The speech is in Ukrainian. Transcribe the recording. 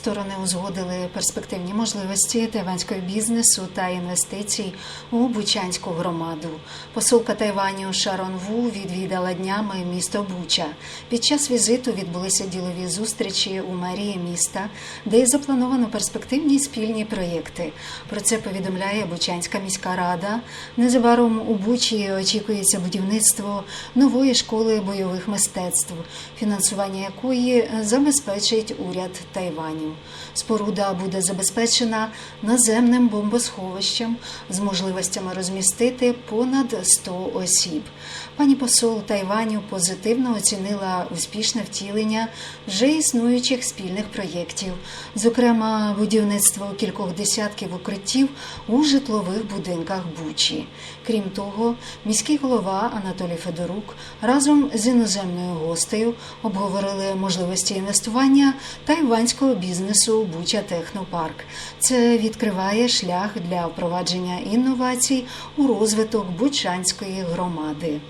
Сторони узгодили перспективні можливості тайванського бізнесу та інвестицій у Бучанську громаду. Посолка Тайваню Шарон Ву відвідала днями місто Буча. Під час візиту відбулися ділові зустрічі у мерії міста, де заплановано перспективні спільні проєкти. Про це повідомляє Бучанська міська рада. Незабаром у Бучі очікується будівництво нової школи бойових мистецтв, фінансування якої забезпечить уряд Тайваню. Споруда буде забезпечена наземним бомбосховищем з можливостями розмістити понад 100 осіб. Пані посол Тайваню позитивно оцінила успішне втілення вже існуючих спільних проєктів, зокрема будівництво кількох десятків укриттів у житлових будинках Бучі. Крім того, міський голова Анатолій Федорук разом з іноземною гостею обговорили можливості інвестування тайванського бізнесу Буча Технопарк. Це відкриває шлях для впровадження інновацій у розвиток Бучанської громади.